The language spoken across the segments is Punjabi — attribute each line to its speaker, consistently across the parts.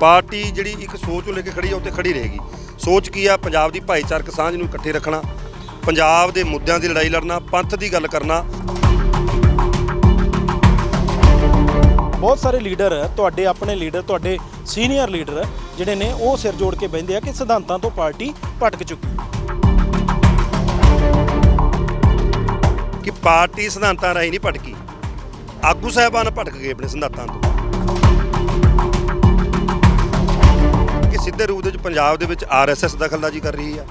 Speaker 1: ਪਾਰਟੀ ਜਿਹੜੀ ਇੱਕ ਸੋਚ ਨੂੰ ਲੈ ਕੇ ਖੜੀ ਆ ਉੱਤੇ ਖੜੀ ਰਹੇਗੀ। ਸੋਚ ਕੀ ਆ? ਪੰਜਾਬ ਦੀ ਭਾਈਚਾਰਕ ਸਾਂਝ ਨੂੰ ਇਕੱਠੇ ਰੱਖਣਾ ਪੰਜਾਬ ਦੇ ਮੁੱਦਿਆਂ ਦੀ ਲੜਾਈ ਲੜਨਾ ਪੰਥ ਦੀ ਗੱਲ ਕਰਨਾ।
Speaker 2: ਬਹੁਤ ਸਾਰੇ ਲੀਡਰ ਤੁਹਾਡੇ ਆਪਣੇ ਲੀਡਰ ਤੁਹਾਡੇ ਸੀਨੀਅਰ ਲੀਡਰ ਜਿਹੜੇ ਨੇ ਉਹ ਸਿਰ ਜੋੜ ਕੇ ਬੈੰਦੇ ਆ ਕਿ ਸਿਧਾਂਤਾਂ ਤੋਂ ਪਾਰਟੀ ਭਟਕ ਚੁੱਕੀ
Speaker 1: ਕਿ ਪਾਰਟੀ ਸਿਧਾਂਤਾਂ ਰਾਹੀਂ ਨਹੀਂ ਭਟਕੀ। ਆਗੂ ਸਾਹਿਬਾਨ ਭਟਕ ਗਏ ਆਪਣੇ ਸਿਧਾਂਤਾਂ ਤੋਂ। ਪੰਜਾਬ ਦੇ ਵਿੱਚ ਆਰਐਸਐਸ ਦਖਲਅੰਦਾਜ਼ੀ ਕਰ ਰਹੀ ਆ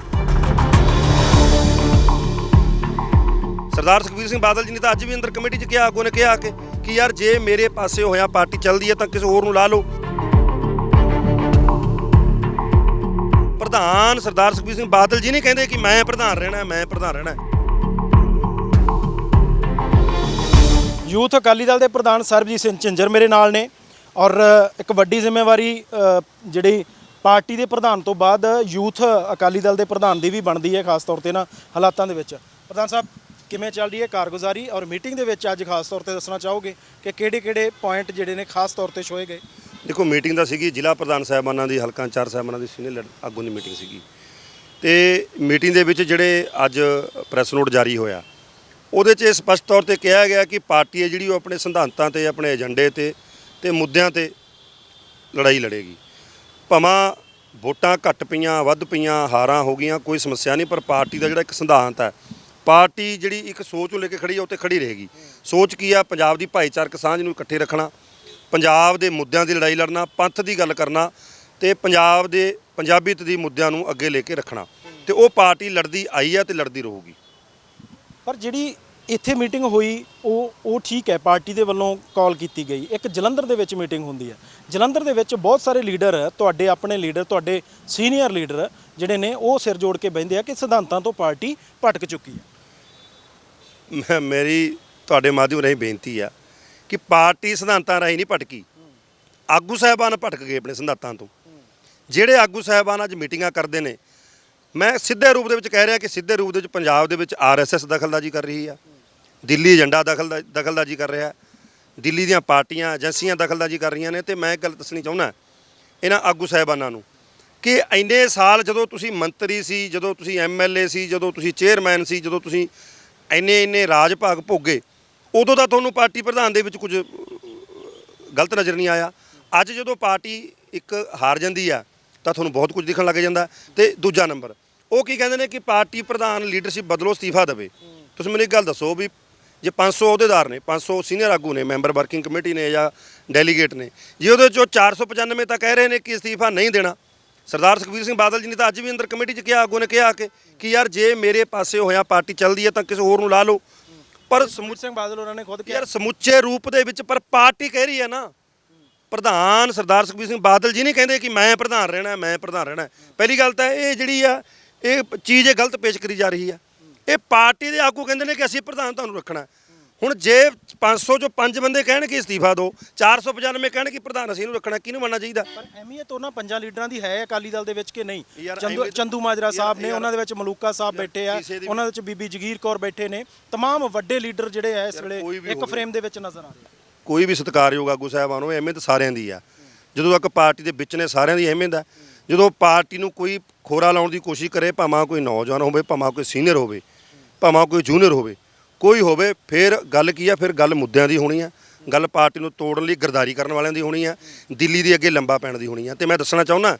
Speaker 1: ਸਰਦਾਰ ਸੁਖਬੀਰ ਸਿੰਘ ਬਾਦਲ ਜੀ ਨੇ ਤਾਂ ਅੱਜ ਵੀ ਅੰਦਰ ਕਮੇਟੀ 'ਚ ਕਿਹਾ ਆਗੂ ਨੇ ਕਿਹਾ ਕਿ ਕਿ ਯਾਰ ਜੇ ਮੇਰੇ ਪਾਸੇ ਹੋਇਆ ਪਾਰਟੀ ਚੱਲਦੀ ਹੈ ਤਾਂ ਕਿਸੇ ਹੋਰ ਨੂੰ ਲਾ ਲਓ। ਪ੍ਰਧਾਨ ਸਰਦਾਰ ਸੁਖਬੀਰ ਸਿੰਘ ਬਾਦਲ ਜੀ ਨਹੀਂ ਕਹਿੰਦੇ ਕਿ ਮੈਂ ਪ੍ਰਧਾਨ ਰਹਿਣਾ ਮੈਂ ਪ੍ਰਧਾਨ ਰਹਿਣਾ
Speaker 2: ਯੂਥ ਅਕਾਲੀ ਦਲ ਦੇ ਪ੍ਰਧਾਨ ਸਰਬਜੀਤ ਸਿੰਘ ਝਿੰਜਰ ਮੇਰੇ ਨਾਲ ਨੇ ਔਰ ਇੱਕ ਵੱਡੀ ਜ਼ਿੰਮੇਵਾਰੀ ਅ, ਜਿਹੜੀ ਪਾਰਟੀ ਦੇ ਪ੍ਰਧਾਨ ਤੋਂ ਬਾਅਦ ਯੂਥ ਅਕਾਲੀ ਦਲ ਦੇ ਪ੍ਰਧਾਨ ਦੀ ਵੀ ਬਣਦੀ ਹੈ, ਖਾਸ ਤੌਰ ਤੇ ਨਾ ਹਾਲਾਤਾਂ ਦੇ ਵਿੱਚ। ਪ੍ਰਧਾਨ ਸਾਹਿਬ, ਕਿਵੇਂ ਚੱਲ ਰਹੀ ਹੈ ਕਾਰਗੁਜ਼ਾਰੀ ਔਰ ਮੀਟਿੰਗ ਦੇ ਵਿੱਚ ਅੱਜ ਖਾਸ ਤੌਰ ਤੇ ਦੱਸਣਾ ਚਾਹੋਗੇ ਕਿ ਕਿਹੜੇ-ਕਿਹੜੇ ਪੁਆਇੰਟ ਜਿਹੜੇ ਨੇ ਖਾਸ ਤੌਰ ਤੇ ਛੋਏ ਗਏ?
Speaker 1: ਦੇਖੋ, ਮੀਟਿੰਗ ਦਾ ਸੀਗੀ, ਜ਼ਿਲ੍ਹਾ ਪ੍ਰਧਾਨ ਸਾਹਿਬਾਨਾਂ ਦੀ, ਹਲਕਾ ਚਾਰ ਸਾਹਿਬਾਨਾਂ ਦੀ, ਸੀਨੀਅਰ ਆਗੂ ਦੀ ਮੀਟਿੰਗ ਸੀਗੀ। ਤੇ ਮੀਟਿੰਗ ਦੇ ਵਿੱਚ ਜਿਹੜੇ ਅੱਜ ਪ੍ਰੈਸ ਨੋਟ ਜਾਰੀ ਹੋਇਆ, ਉਹਦੇ 'ਚ ਇਹ ਸਪਸ਼ਟ ਤੌਰ ਤੇ ਕਿਹਾ ਗਿਆ ਕਿ ਪਾਰਟੀ ਹੈ ਜਿਹੜੀ ਉਹ ਆਪਣੇ ਸਿਧਾਂਤਾਂ ਤੇ, ਆਪਣੇ ਏਜੰਡੇ ਤੇ ਤੇ ਮੁੱਦਿਆਂ ਤੇ ਲੜਾਈ ਲੜੇਗੀ। ਭਾਵੇਂ ਵੋਟਾਂ ਘੱਟ ਪਈਆਂ, ਵੱਧ ਪਈਆਂ, ਹਾਰਾਂ ਹੋ ਗਈਆਂ, ਕੋਈ ਸਮੱਸਿਆ ਨਹੀਂ, ਪਰ ਪਾਰਟੀ ਦਾ ਜਿਹੜਾ ਇੱਕ ਸਿਧਾਂਤ ਹੈ, ਪਾਰਟੀ ਜਿਹੜੀ ਇੱਕ ਸੋਚ ਨੂੰ ਲੈ ਕੇ ਖੜੀ ਆ, ਉੱਤੇ ਖੜੀ ਰਹੇਗੀ। ਸੋਚ ਕੀ ਆ? ਪੰਜਾਬ ਦੀ ਭਾਈਚਾਰਕ ਸਾਂਝ ਨੂੰ ਇਕੱਠੇ ਰੱਖਣਾ, ਪੰਜਾਬ ਦੇ ਮੁੱਦਿਆਂ ਦੀ ਲੜਾਈ ਲੜਨਾ, ਪੰਥ ਦੀ ਗੱਲ ਕਰਨਾ ਤੇ ਪੰਜਾਬ ਦੇ ਪੰਜਾਬੀਅਤ ਦੀ ਮੁੱਦਿਆਂ ਨੂੰ ਅੱਗੇ ਲੈ ਕੇ ਰੱਖਣਾ। ਤੇ ਉਹ ਪਾਰਟੀ ਲੜਦੀ ਆਈ ਆ ਤੇ ਲੜਦੀ ਰਹੂਗੀ।
Speaker 2: ਪਰ ਜਿਹੜੀ ਇੱਥੇ ਮੀਟਿੰਗ ਹੋਈ, ਉਹ ਉਹ ਠੀਕ ਹੈ, ਪਾਰਟੀ ਦੇ ਵੱਲੋਂ ਕਾਲ ਕੀਤੀ ਗਈ। ਇੱਕ ਜਲੰਧਰ ਦੇ ਵਿੱਚ ਮੀਟਿੰਗ ਹੁੰਦੀ ਹੈ। ਜਲੰਧਰ ਦੇ ਵਿੱਚ ਬਹੁਤ ਸਾਰੇ ਲੀਡਰ, ਤੁਹਾਡੇ ਆਪਣੇ ਲੀਡਰ, ਤੁਹਾਡੇ ਸੀਨੀਅਰ ਲੀਡਰ ਜਿਹੜੇ ਨੇ, ਉਹ ਸਿਰ ਜੋੜ ਕੇ ਬੈੰਦੇ ਆ ਕਿ ਸਿਧਾਂਤਾਂ ਤੋਂ ਪਾਰਟੀ ਭਟਕ ਚੁੱਕੀ ਹੈ।
Speaker 1: ਮੈਂ, ਮੇਰੀ ਤੁਹਾਡੇ ਮਾਧਿਅਮ ਰਾਹੀਂ ਬੇਨਤੀ ਆ ਕਿ ਪਾਰਟੀ ਸਿਧਾਂਤਾਂ ਰਾਹੀਂ ਨਹੀਂ ਭਟਕੀ। ਆਗੂ ਸਾਹਿਬਾਨ ਭਟਕ ਗਏ ਆਪਣੇ ਸਿਧਾਂਤਾਂ ਤੋਂ। ਜਿਹੜੇ ਆਗੂ ਸਾਹਿਬਾਨ ਅੱਜ ਮੀਟਿੰਗਾਂ ਕਰਦੇ ਨੇ, ਮੈਂ ਸਿੱਧੇ ਰੂਪ ਦੇ ਵਿੱਚ ਕਹਿ ਰਿਹਾ ਕਿ ਸਿੱਧੇ ਰੂਪ ਦੇ ਵਿੱਚ ਪੰਜਾਬ ਦੇ ਵਿੱਚ ਆਰਐਸਐਸ ਦਖਲਦਾਜ਼ੀ ਕਰ ਰਹੀ ਆ। ਦਿੱਲੀ ਏਜੰਡਾ ਦਖਲ ਦਖਲਦਾਜੀ ਕਰ ਰਿਹਾ ਦਿੱਲੀ ਦੀਆਂ ਪਾਰਟੀਆਂ, ਏਜੰਸੀਆਂ ਦਖਲਦਾਜ਼ੀ ਕਰ ਰਹੀਆਂ ਨੇ ਤੇ ਮੈਂ ਇੱਕ ਗੱਲ ਦੱਸਣੀ ਚਾਹੁੰਦਾ ਇਹਨਾਂ ਆਗੂ ਸਾਹਿਬਾਨਾਂ ਨੂੰ ਕਿ ਇੰਨੇ ਸਾਲ ਜਦੋਂ ਤੁਸੀਂ ਮੰਤਰੀ ਸੀ, ਜਦੋਂ ਤੁਸੀਂ ਐਮਐਲਏ ਸੀ, ਜਦੋਂ ਤੁਸੀਂ ਚੇਅਰਮੈਨ ਸੀ, ਜਦੋਂ ਤੁਸੀਂ ਇੰਨੇ ਇੰਨੇ ਰਾਜ ਭਾਗ ਭੋਗੇ, ਉਦੋਂ ਤਾਂ ਤੁਹਾਨੂੰ ਪਾਰਟੀ ਪ੍ਰਧਾਨ ਦੇ ਵਿੱਚ ਕੁਝ ਗਲਤ ਨਜ਼ਰ ਨਹੀਂ ਆਇਆ। ਅੱਜ ਜਦੋਂ ਪਾਰਟੀ ਇੱਕ ਹਾਰ ਜਾਂਦੀ ਆ, ਤਾਂ ਤੁਹਾਨੂੰ ਬਹੁਤ ਕੁਝ ਦਿਖਣ ਲੱਗ ਜਾਂਦਾ। ਤੇ ਦੂਜਾ ਨੰਬਰ, ਉਹ ਕੀ ਕਹਿੰਦੇ ਨੇ ਕਿ ਪਾਰਟੀ ਪ੍ਰਧਾਨ ਲੀਡਰਸ਼ਿਪ ਬਦਲੋ ਅਸਤੀਫਾ ਦੇਵੇ। ਤੁਸੀਂ ਮੈਨੂੰ ਇੱਕ ਗੱਲ ਦੱਸੋ ਵੀ ਜੇ 500 ਅਹੁਦੇਦਾਰ ਨੇ 500 ਸੀਨੀਅਰ ਆਗੂ ਨੇ ਮੈਂਬਰ ਵਰਕਿੰਗ ਕਮੇਟੀ ਨੇ ਜਾਂ ਡੈਲੀਗੇਟ ਨੇ ਜੇ ਉਹਦੇ ਚੋਂ 495 ਤਾਂ ਕਹਿ ਰਹੇ ਨੇ ਕਿ ਅਸਤੀਫਾ ਨਹੀਂ ਦੇਣਾ। ਸਰਦਾਰ ਸੁਖਬੀਰ ਸਿੰਘ ਬਾਦਲ ਜੀ ਨੇ ਤਾਂ ਅੱਜ ਵੀ ਅੰਦਰ ਕਮੇਟੀ 'ਚ ਕਿਹਾ ਆਗੂ ਨੇ ਕਿਹਾ ਕਿ ਕਿ ਯਾਰ ਜੇ ਮੇਰੇ ਪਾਸੇ ਹੋਇਆ ਪਾਰਟੀ ਚੱਲਦੀ ਹੈ ਤਾਂ ਕਿਸੇ ਹੋਰ ਨੂੰ ਲਾ ਲਓ। ਪਰ ਸਮੁੱਚ
Speaker 2: ਸਿੰਘ ਬਾਦਲ ਉਹਨਾਂ ਨੇ ਖੁਦ ਕਿਹਾ।
Speaker 1: ਯਾਰ ਸਮੁੱਚੇ ਰੂਪ ਦੇ ਵਿੱਚ ਪਰ ਪਾਰਟੀ ਕਹਿ ਰਹੀ ਹੈ ਨਾ। ਪ੍ਰਧਾਨ ਸਰਦਾਰ ਸੁਖਬੀਰ ਸਿੰਘ ਬਾਦਲ ਜੀ ਨਹੀਂ ਕਹਿੰਦੇ ਕਿ ਮੈਂ ਪ੍ਰਧਾਨ ਰਹਿਣਾ ਮੈਂ ਪ੍ਰਧਾਨ ਰਹਿਣਾ। ਪਹਿਲੀ ਗੱਲ ਤਾਂ ਇਹ ਜਿਹੜੀ ਆ ਇਹ ਚੀਜ਼ ਇਹ ਗਲਤ ਪੇਸ਼ ਕਰੀ ਜਾ ਰਹੀ ਆ। ਇਹ ਪਾਰਟੀ ਦੇ ਆਗੂ ਕਹਿੰਦੇ ਨੇ ਕਿ ਅਸੀਂ ਪ੍ਰਧਾਨ ਤੁਹਾਨੂੰ ਰੱਖਣਾ ਹੁਣ ਜੇ 500 ਚੋਂ 5 ਬੰਦੇ ਕਹਿਣ ਕਿ ਇਸਤੀਫਾ ਦਿਓ 495 ਕਹਿਣ ਕਿ ਪ੍ਰਧਾਨ ਅਸੀਂ ਨੂੰ ਰੱਖਣਾ ਕਿਹਨੂੰ ਮੰਨਣਾ ਚਾਹੀਦਾ?
Speaker 2: ਪਰ ਅਹਿਮੀਅਤ ਉਹਨਾਂ ਪੰਜਾਂ ਲੀਡਰਾਂ ਦੀ ਹੈ ਅਕਾਲੀ ਦਲ ਦੇ ਵਿੱਚ ਕਿ ਨਹੀਂ? ਚੰਦੂ ਚੰਦੂ ਮਾਜਰਾ ਸਾਹਿਬ ਨੇ ਉਹਨਾਂ ਦੇ ਵਿੱਚ ਮਲੂਕਾ ਸਾਹਿਬ ਬੈਠੇ ਆ ਉਹਨਾਂ ਦੇ ਵਿੱਚ ਬੀਬੀ ਜਗੀਰ ਕੌਰ ਬੈਠੇ ਨੇ। ਤਮਾਮ ਵੱਡੇ ਲੀਡਰ ਜਿਹੜੇ ਆ ਇਸ ਵੇਲੇ ਇੱਕ ਫਰੇਮ ਦੇ ਵਿੱਚ ਨਜ਼ਰ ਆ ਰਹੇ
Speaker 1: ਕੋਈ ਵੀ ਸਤਿਕਾਰਯੋਗ ਆਗੂ ਸਾਹਿਬਾਨ ਨੂੰ ਅਹਿਮੀਅਤ ਸਾਰਿਆਂ ਦੀ ਆ। ਜਦੋਂ ਤੱਕ ਪਾਰਟੀ ਦੇ ਵਿੱਚ ਨੇ ਸਾਰਿਆਂ ਦੀ ਅਹਿਮੀਅਤ ਆ। ਜਦੋਂ ਪਾਰਟੀ ਨੂੰ ਕੋਈ ਖੋਰਾ ਲਾਉਣ ਦੀ ਕੋਸ਼ਿਸ਼ ਕਰੇ ਭਾਵੇਂ ਕੋਈ ਨੌਜਵਾਨ ਹੋਵੇ ਭਾਵੇਂ ਕੋਈ ਸੀਨੀਅਰ ਹੋਵੇ ਭਾਵੇਂ ਕੋਈ ਜੂਨੀਅਰ ਹੋਵੇ, ਕੋਈ ਹੋਵੇ, ਫਿਰ ਗੱਲ ਕੀ ਆ, ਫਿਰ ਗੱਲ ਮੁੱਦਿਆਂ ਦੀ ਹੋਣੀ ਆ। ਗੱਲ ਪਾਰਟੀ ਨੂੰ ਤੋੜਨ ਲਈ ਗਰਦਾਰੀ ਕਰਨ ਵਾਲਿਆਂ ਦੀ ਹੋਣੀ ਆ, ਦਿੱਲੀ ਦੇ ਅੱਗੇ ਲੰਬਾ ਪੈਣ ਦੀ ਹੋਣੀ ਆ। ਤੇ ਮੈਂ ਦੱਸਣਾ ਚਾਹੁੰਦਾ,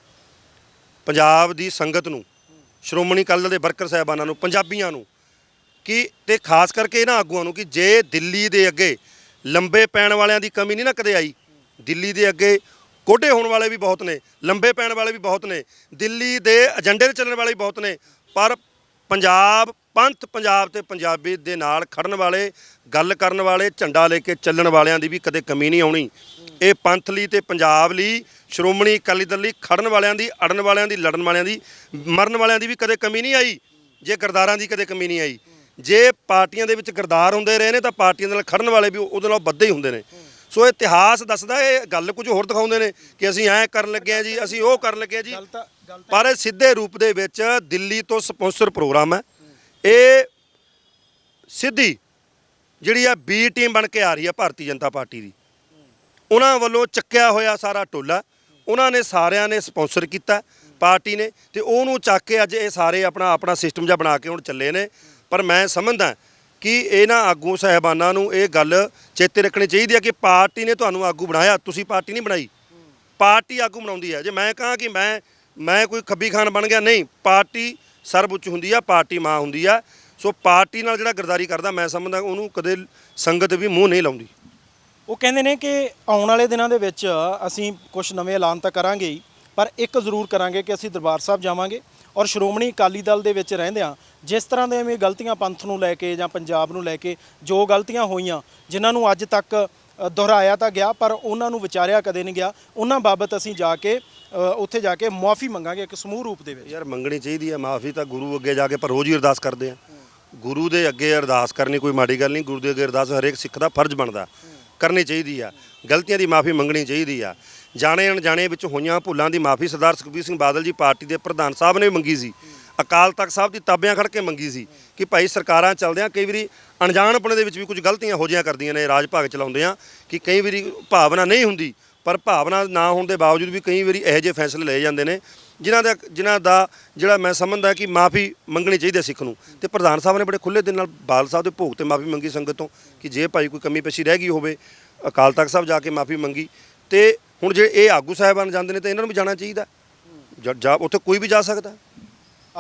Speaker 1: ਪੰਜਾਬ ਦੀ ਸੰਗਤ ਨੂੰ, ਸ਼੍ਰੋਮਣੀ ਅਕਾਲੀ ਦਲ ਦੇ ਵਰਕਰ ਸਾਹਿਬਾਨਾਂ ਨੂੰ, ਪੰਜਾਬੀਆਂ ਨੂੰ, ਕਿ ਤੇ ਖਾਸ ਕਰਕੇ ਇਹਨਾਂ ਆਗੂਆਂ ਨੂੰ ਕਿ ਜੇ ਦਿੱਲੀ ਦੇ ਅੱਗੇ ਲੰਬੇ ਪੈਣ ਵਾਲਿਆਂ ਦੀ ਕਮੀ ਨਹੀਂ ਨਾ ਕਦੇ ਆਈ, ਦਿੱਲੀ ਦੇ ਅੱਗੇ ਕੋਡੇ ਹੋਣ ਵਾਲੇ ਵੀ ਬਹੁਤ ਨੇ, ਲੰਬੇ ਪੈਣ ਵਾਲੇ ਵੀ ਬਹੁਤ ਨੇ, ਦਿੱਲੀ ਦੇ ਏਜੰਡੇ ਤੇ ਚੱਲਣ ਵਾਲੇ ਵੀ ਬਹੁਤ ਨੇ, ਪਰ ਪੰਜਾਬ ਪੰਥ ਪੰਜਾਬ ਤੇ ਪੰਜਾਬੀ ਦੇ ਨਾਲ ਖੜਨ ਵਾਲੇ ਗੱਲ ਕਰਨ ਵਾਲੇ ਝੰਡਾ ਲੈ ਕੇ ਚੱਲਣ ਵਾਲਿਆਂ ਦੀ ਵੀ ਕਦੇ ਕਮੀ ਨਹੀਂ ਆਉਣੀ। ਇਹ ਪੰਥ ਲਈ ਤੇ ਪੰਜਾਬ ਲਈ ਸ਼੍ਰੋਮਣੀ ਅਕਾਲੀ ਦਲ ਲਈ ਖੜਨ ਵਾਲਿਆਂ ਦੀ ਅੜਨ ਵਾਲਿਆਂ ਦੀ ਲੜਨ ਵਾਲਿਆਂ ਦੀ ਮਰਨ ਵਾਲਿਆਂ ਦੀ ਵੀ ਕਦੇ ਕਮੀ ਨਹੀਂ ਆਈ। ਜੇ ਗਰਦਾਰਾਂ ਦੀ ਕਦੇ ਕਮੀ ਨਹੀਂ ਆਈ। ਜੇ ਪਾਰਟੀਆਂ ਦੇ ਵਿੱਚ ਗਰਦਾਰ ਹੁੰਦੇ ਰਹੇ ਨੇ ਤਾਂ ਪਾਰਟੀਆਂ ਦੇ ਨਾਲ ਖੜਨ ਵਾਲੇ ਵੀ ਉਹਦੇ ਨਾਲ ਵੱਧੇ ਹੀ ਹੁੰਦੇ ਨੇ। ਸੋ ਇਤਿਹਾਸ ਦੱਸਦਾ ਇਹ ਗੱਲ ਕੁਝ ਹੋਰ ਦਿਖਾਉਂਦੇ ਨੇ ਕਿ ਅਸੀਂ ਐਂ ਕਰਨ ਲੱਗੇ ਆ ਜੀ ਅਸੀਂ ਉਹ ਕਰਨ ਲੱਗੇ ਆ ਜੀ। ਪਰ ਇਹ ਸਿੱਧੇ ਰੂਪ ਦੇ ਵਿੱਚ ਦਿੱਲੀ ਤੋਂ ਸਪਾਂਸਰ ਪ੍ਰੋਗਰਾਮ ਹੈ। ਇਹ ਸਿੱਧੀ, ਜਿਹੜੀ ਆ ਬੀ ਟੀਮ ਬਣ ਕੇ ਆ ਰਹੀ ਆ ਭਾਰਤੀ ਜਨਤਾ ਪਾਰਟੀ ਦੀ। ਉਹਨਾਂ ਵੱਲੋਂ ਚੱਕਿਆ ਹੋਇਆ ਸਾਰਾ ਟੋਲਾ, ਉਹਨਾਂ ਨੇ ਸਾਰਿਆਂ ਨੇ ਸਪਾਂਸਰ ਕੀਤਾ ਪਾਰਟੀ ਨੇ ਤੇ ਉਹਨੂੰ ਚੱਕ ਕੇ ਅੱਜ ਇਹ ਸਾਰੇ ਆਪਣਾ ਆਪਣਾ ਸਿਸਟਮ ਜਿਹਾ ਬਣਾ ਕੇ ਹੁਣ ਚੱਲੇ ਨੇ। ਪਰ ਮੈਂ ਸਮਝਦਾ ਕਿ ਇਹਨਾਂ ਆਗੂ ਸਾਹਿਬਾਨਾਂ ਨੂੰ ਇਹ ਗੱਲ ਚੇਤੇ ਰੱਖਣੀ ਚਾਹੀਦੀ ਹੈ ਕਿ ਪਾਰਟੀ ਨੇ ਤੁਹਾਨੂੰ ਆਗੂ ਬਣਾਇਆ, ਤੁਸੀਂ ਪਾਰਟੀ ਨਹੀਂ ਬਣਾਈ। ਪਾਰਟੀ ਆਗੂ ਬਣਾਉਂਦੀ ਹੈ ਜੇ ਮੈਂ ਕਹਾਂ ਕਿ ਮੈਂ ਮੈਂ ਕੋਈ ਖੱਬੀ ਖਾਨ ਬਣ ਗਿਆ, ਨਹੀਂ, ਪਾਰਟੀ ਸਰਵਉੱਚ ਹੁੰਦੀ ਆ, ਪਾਰਟੀ ਮਾਂ ਹੁੰਦੀ ਆ। ਸੋ ਪਾਰਟੀ ਨਾਲ ਜਿਹੜਾ ਗਰਦਾਰੀ ਕਰਦਾ, ਮੈਂ ਸਮਝਦਾ ਉਹਨੂੰ ਕਦੇ ਸੰਗਤ ਵੀ ਮੂੰਹ ਨਹੀਂ ਲਾਉਂਦੀ।
Speaker 2: ਉਹ ਕਹਿੰਦੇ ਨੇ ਕਿ ਆਉਣ ਵਾਲੇ ਦਿਨਾਂ ਦੇ ਵਿੱਚ ਅਸੀਂ ਕੁਝ ਨਵੇਂ ਐਲਾਨ ਤਾਂ ਕਰਾਂਗੇ ਹੀ, ਪਰ ਇੱਕ ਜ਼ਰੂਰ ਕਰਾਂਗੇ ਕਿ ਅਸੀਂ ਦਰਬਾਰ ਸਾਹਿਬ ਜਾਵਾਂਗੇ ਔਰ ਸ਼੍ਰੋਮਣੀ ਅਕਾਲੀ ਦਲ ਦੇ ਵਿੱਚ ਰਹਿੰਦਿਆਂ ਜਿਸ ਤਰ੍ਹਾਂ ਦੇ ਐਵੇਂ ਗਲਤੀਆਂ ਪੰਥ ਨੂੰ ਲੈ ਕੇ ਜਾਂ ਪੰਜਾਬ ਨੂੰ ਲੈ ਕੇ ਜੋ ਗਲਤੀਆਂ ਹੋਈਆਂ, ਜਿਨ੍ਹਾਂ ਨੂੰ ਅੱਜ ਤੱਕ ਦੁਹਰਾਇਆ ਤਾਂ ਗਿਆ, ਪਰ ਉਹਨਾਂ ਨੂੰ ਵਿਚਾਰਿਆ ਕਦੇ ਨਹੀਂ ਗਿਆ। ਉਹਨਾਂ ਬਾਬਤ ਅਸੀਂ ਜਾ ਕੇ ਉੱਥੇ ਜਾ ਕੇ ਮਾਫ਼ੀ ਮੰਗਾਂਗੇ ਇੱਕ ਸਮੂਹ ਰੂਪ ਦੇ ਵਿੱਚ।
Speaker 1: ਯਾਰ, ਮੰਗਣੀ ਚਾਹੀਦੀ ਹੈ ਮਾਫੀ ਤਾਂ ਗੁਰੂ ਅੱਗੇ ਜਾ ਕੇ ਪਰ ਰੋਜ਼ ਹੀ ਅਰਦਾਸ ਕਰਦੇ ਆ। ਗੁਰੂ ਦੇ ਅੱਗੇ ਅਰਦਾਸ ਕਰਨੀ ਕੋਈ ਮਾੜੀ ਗੱਲ ਨਹੀਂ, ਗੁਰੂ ਦੇ ਅੱਗੇ ਅਰਦਾਸ ਹਰੇਕ ਸਿੱਖ ਦਾ ਫਰਜ਼ ਬਣਦਾ, ਕਰਨੀ ਚਾਹੀਦੀ ਆ। ਗਲਤੀਆਂ ਦੀ ਮਾਫੀ ਮੰਗਣੀ ਚਾਹੀਦੀ ਆ। ਜਾਣੇ ਅਣਜਾਣੇ ਵਿੱਚ ਹੋਈਆਂ ਭੁੱਲਾਂ ਦੀ ਮਾਫੀ ਸਰਦਾਰ ਸੁਖਬੀਰ ਸਿੰਘ ਬਾਦਲ ਜੀ ਪਾਰਟੀ ਦੇ ਪ੍ਰਧਾਨ ਸਾਹਿਬ ਨੇ ਵੀ ਮੰਗੀ ਸੀ। ਅਕਾਲ ਤਖਤ ਸਾਹਿਬ ਦੀ ਤਾਬਿਆਂ ਖੜ ਕੇ ਮੰਗੀ ਸੀ ਕਿ ਭਾਈ ਸਰਕਾਰਾਂ ਚੱਲਦਿਆਂ ਕਈ ਵਾਰੀ ਅਣਜਾਣਪਣੇ ਦੇ ਵਿੱਚ ਵੀ ਕੁਝ ਗਲਤੀਆਂ ਹੋ ਜਿਆਂ ਕਰਦੀਆਂ ਨੇ, ਰਾਜ ਭਾਗ ਚਲਾਉਂਦੇ ਆ ਕਿ ਕਈ ਵਾਰੀ ਭਾਵਨਾ ਨਹੀਂ ਹੁੰਦੀ ਪਰ ਭਾਵਨਾ ਨਾ ਹੋਣ ਦੇ ਬਾਵਜੂਦ ਵੀ ਕਈ ਵਾਰੀ ਇਹੋ ਜਿਹੇ ਫੈਸਲੇ ਲਏ ਜਾਂਦੇ ਨੇ, ਜਿਨ੍ਹਾਂ ਦਾ ਜਿਨ੍ਹਾਂ ਦਾ ਜਿਹੜਾ ਮੈਂ ਸਮਝਦਾ ਕਿ ਮਾਫੀ ਮੰਗਣੀ ਚਾਹੀਦੀ ਹੈ ਸਿੱਖ ਨੂੰ। ਤੇ ਪ੍ਰਧਾਨ ਸਾਹਿਬ ਨੇ ਬੜੇ ਖੁੱਲੇ ਦਿਲ ਨਾਲ ਬਾਲ ਸਾਹਿਬ ਦੇ ਭੋਗ ਤੇ ਮਾਫੀ ਮੰਗੀ ਸੰਗਤ ਤੋਂ ਕਿ ਜੇ ਭਾਈ ਕੋਈ ਕਮੀ ਪੇਸ਼ੀ ਰਹਿ ਗਈ ਹੋਵੇ, ਅਕਾਲ ਤਖਤ ਸਾਹਿਬ ਜਾ ਕੇ ਮਾਫੀ ਮੰਗੀ। ਤੇ ਹੁਣ ਜੇ ਇਹ ਆਗੂ ਸਾਹਿਬਾਨ ਜਾਂਦੇ ਨੇ ਤਾਂ ਇਹਨਾਂ ਨੂੰ ਵੀ ਜਾਣਾ ਚਾਹੀਦਾ। ਜ- ਜਾ ਉੱਥੇ ਕੋਈ ਵੀ ਜਾ ਸਕਦਾ।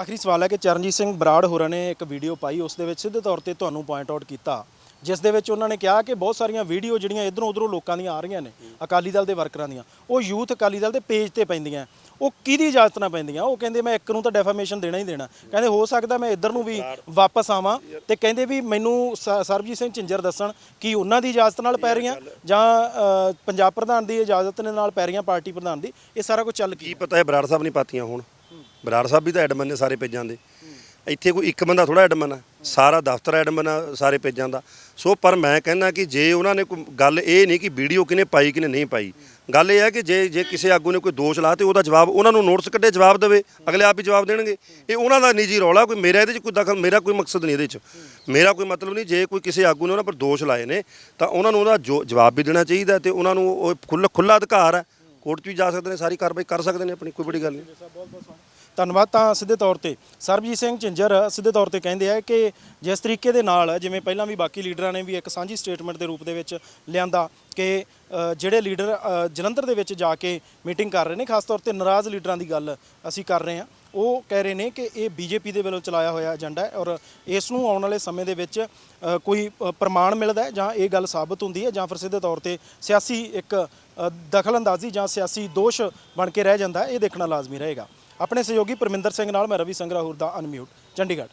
Speaker 2: ਆਖਰੀ ਸਵਾਲ ਹੈ ਕਿ ਚਰਨਜੀਤ ਸਿੰਘ ਬਰਾੜ ਹੋਰਾਂ ਨੇ ਇੱਕ ਵੀਡੀਓ ਪਾਈ, ਉਸ ਦੇ ਵਿੱਚ ਸਿੱਧੇ ਤੌਰ ਤੇ ਤੁਹਾਨੂੰ ਪੁਆਇੰਟ ਆਊਟ ਕੀਤਾ। ਜਿਸ ਦੇ ਵਿੱਚ ਉਹਨਾਂ ਨੇ ਕਿਹਾ ਕਿ ਬਹੁਤ ਸਾਰੀਆਂ ਵੀਡੀਓ ਜਿਹੜੀਆਂ ਇਧਰੋਂ ਉਧਰੋਂ ਲੋਕਾਂ ਦੀਆਂ ਆ ਰਹੀਆਂ ਨੇ ਅਕਾਲੀ ਦਲ ਦੇ ਵਰਕਰਾਂ ਦੀਆਂ ਉਹ ਯੂਥ ਅਕਾਲੀ ਦਲ ਦੇ ਪੇਜ ਤੇ ਪੈਂਦੀਆਂ। ਉਹ ਕਿਹਦੀ ਇਜਾਜ਼ਤ ਨਾਲ ਪੈਂਦੀਆਂ? ਉਹ ਕਹਿੰਦੇ ਮੈਂ ਇੱਕ ਨੂੰ ਤਾਂ ਡੈਫਾਮੇਸ਼ਨ ਦੇਣਾ ਹੀ ਦੇਣਾ। ਕਹਿੰਦੇ ਹੋ ਸਕਦਾ ਮੈਂ ਇੱਧਰ ਨੂੰ ਵੀ ਵਾਪਸ ਆਵਾਂ ਤੇ ਕਹਿੰਦੇ ਵੀ ਮੈਨੂੰ ਸਰਬਜੀਤ ਸਿੰਘ ਝਿੰਜਰ ਦੱਸਣ ਕਿ ਉਹਨਾਂ ਦੀ ਇਜਾਜ਼ਤ ਨਾਲ ਪੈ ਰਹੀਆਂ ਜਾਂ ਪੰਜਾਬ ਪ੍ਰਧਾਨ ਦੀ ਇਜਾਜ਼ਤ ਦੇ ਨਾਲ ਪੈ ਰਹੀਆਂ ਪਾਰਟੀ ਪ੍ਰਧਾਨ ਦੀ ਇਹ ਸਾਰਾ ਕੁਝ ਚੱਲ ਕੀ
Speaker 1: ਕੀ? ਪਤਾ ਹੈ ਬਰਾੜ ਸਾਹਿਬ ਨਹੀਂ ਪਾਤੀਆਂ ਹੁਣ। ਬਰਾੜ ਸਾਹਿਬ ਵੀ ਤਾਂ ਐਡਮਨ ਨੇ ਸਾਰੇ ਪੇਜਾਂ ਦੇ। ਇੱਥੇ ਕੋਈ ਇੱਕ ਬੰਦਾ ਥੋੜਾ ਐਡਮਨ ਆ ਸਾਰਾ ਦਫ਼ਤਰ ਐਡਮਨ ਆ ਸਾਰੇ ਪੇਜਾਂ ਦਾ। ਸੋ ਪਰ ਮੈਂ ਕਹਿੰਦਾ ਕਿ ਜੇ ਉਹਨਾਂ ਨੇ ਕੋਈ ਗੱਲ ਇਹ ਨਹੀਂ ਕਿ ਵੀਡੀਓ ਕਿਨੇ ਪਾਈ ਕਿਨੇ ਨਹੀਂ ਪਾਈ। ਗੱਲ ਇਹ ਹੈ ਕਿ ਜੇ ਜੇ ਕਿਸੇ ਆਗੂ ਨੇ ਕੋਈ ਦੋਸ਼ ਲਾ ਤੇ ਉਹਦਾ ਜਵਾਬ, ਉਹਨਾਂ ਨੂੰ ਨੋਟਿਸ ਕੱਢੇ, ਜਵਾਬ ਦੇਵੇ। ਅਗਲੇ ਆਪ ਹੀ ਜਵਾਬ ਦੇਣਗੇ। ਇਹ ਉਹਨਾਂ ਦਾ ਨਿੱਜੀ ਰੌਲਾ ਕੋਈ ਮੇਰਾ ਇਹਦੇ 'ਚ ਕੋਈ ਦਖਲ, ਮੇਰਾ ਕੋਈ ਮਕਸਦ ਨਹੀਂ ਇਹਦੇ 'ਚ। ਮੇਰਾ ਕੋਈ ਮਤਲਬ ਨਹੀਂ, ਜੇ ਕੋਈ ਕਿਸੇ ਆਗੂ ਨੇ ਉਹਨਾਂ ਪਰ ਦੋਸ਼ ਲਾਏ ਨੇ, ਤਾਂ ਉਹਨਾਂ ਨੂੰ ਉਹਦਾ ਜੋ ਜਵਾਬ ਵੀ ਦੇਣਾ ਚਾਹੀਦਾ ਤੇ ਉਹਨਾਂ ਨੂੰ ਉਹ ਖੁੱਲ੍ਹਾ ਖੁੱਲ੍ਹਾ ਅਧਿਕਾਰ ਹੈ। ਕੋਰਟ 'ਚ ਵੀ ਜਾ ਸਕਦੇ ਨੇ, ਸਾਰੀ ਕਾਰਵਾਈ ਕਰ ਸਕਦੇ ਨੇ ਆਪਣੀ, ਕੋਈ ਬੜੀ ਗੱਲ ਨਹੀਂ।
Speaker 2: ਧੰਨਵਾਦ ਤਾਂ ਸਿੱਧੇ ਤੌਰ ਤੇ। ਸਰਬਜੀਤ ਸਿੰਘ ਝਿੰਜਰ ਸਿੱਧੇ ਤੌਰ ਤੇ ਕਹਿੰਦੇ ਆ ਕਿ ਜਿਸ ਤਰੀਕੇ ਦੇ ਨਾਲ ਜਿਵੇਂ ਪਹਿਲਾਂ ਵੀ ਬਾਕੀ ਲੀਡਰਾਂ ਨੇ ਵੀ ਇੱਕ ਸਾਂਝੀ ਸਟੇਟਮੈਂਟ ਦੇ ਰੂਪ ਦੇ ਵਿੱਚ ਲਿਆਂਦਾ ਕਿ ਜਿਹੜੇ ਲੀਡਰ ਜਲੰਧਰ ਦੇ ਵਿੱਚ ਜਾ ਕੇ ਮੀਟਿੰਗ ਕਰ ਰਹੇ ਨੇ ਖਾਸ ਤੌਰ ਤੇ ਨਾਰਾਜ਼ ਲੀਡਰਾਂ ਦੀ ਗੱਲ ਅਸੀਂ ਕਰ ਰਹੇ ਹਾਂ। ਉਹ ਕਹਿ ਰਹੇ ਨੇ ਕਿ ਇਹ ਬੀਜੇਪੀ ਦੇ ਵੱਲੋਂ ਚਲਾਇਆ ਹੋਇਆ ਏਜੰਡਾ ਹੈ ਔਰ ਇਸ ਨੂੰ ਆਉਣ ਵਾਲੇ ਸਮੇਂ ਦੇ ਵਿੱਚ ਕੋਈ ਪ੍ਰਮਾਣ ਮਿਲਦਾ ਹੈ ਜਾਂ ਇਹ ਗੱਲ ਸਾਬਤ ਹੁੰਦੀ ਹੈ ਜਾਂ ਫਿਰ ਸਿੱਧੇ ਤੌਰ ਤੇ ਸਿਆਸੀ ਇੱਕ ਅ, ਦਖਲਅੰਦਾਜ਼ੀ ਜਾਂ ਸਿਆਸੀ ਦੋਸ਼ ਬਣ ਕੇ ਰਹਿ ਜਾਂਦਾ ਇਹ ਦੇਖਣਾ ਲਾਜ਼ਮੀ ਰਹੇਗਾ। ਆਪਣੇ ਸਹਿਯੋਗੀ ਪਰਮਿੰਦਰ ਸਿੰਘ ਨਾਲ ਮੈਂ ਰਵੀ ਸੰਗਰਾਹੂਰ ਦਾ ਅਨਮਿਊਟ ਚੰਡੀਗੜ੍ਹ।